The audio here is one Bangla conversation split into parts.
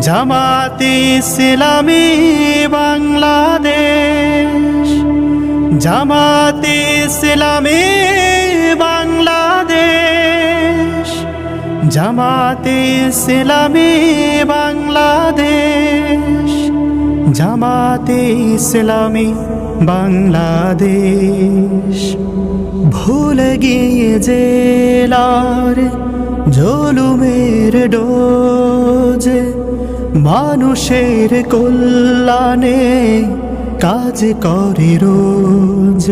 জামাতে ইসলামী বাংলাদেশ। জামাতে ইসলামী বাংলাদেশ। জামাতে ইসলামী বাংলাদেশ। জামাতে ইসলামী বাংলাদেশ। ভুলে গিয়ে জেলার জলুমের ডোজ মানুষের কল্যাণে কাজ করে রোজ।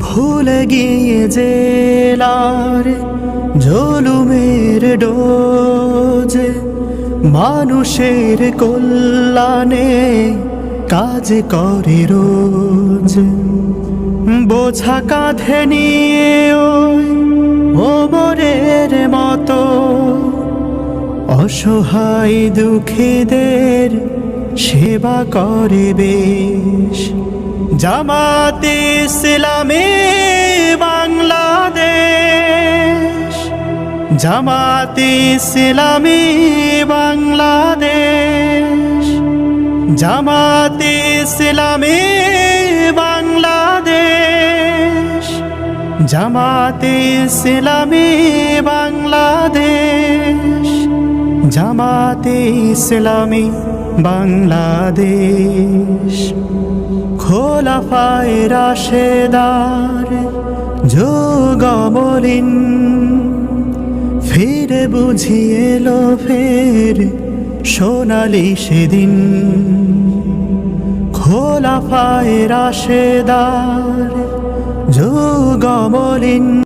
ভুলে গিয়ে জেলার জলুমের ডোজ। মানুষের কল্যাণে কাজ করে রোজ। বোঝা কাঁধে নিয়ে ওই ওমরের মতো অসহায় দুঃখীদের সেবা করে বেশ। জামাতে ইসলামী বাংলাদেশ। জামাতে ইসলামী বাংলাদেশ। জামাতে ইসলামী বাংলাদেশ। জামাতে ইসলামী বাংলাদেশ। জামাতে ইসলামী বাংলাদেশ। খোলাফায় রাশেদার যোগমলিন ফিরে বুঝিয়ে এলো ফের সোনালি সেদিন। খোলাফায় রাশেদার যোগমলিন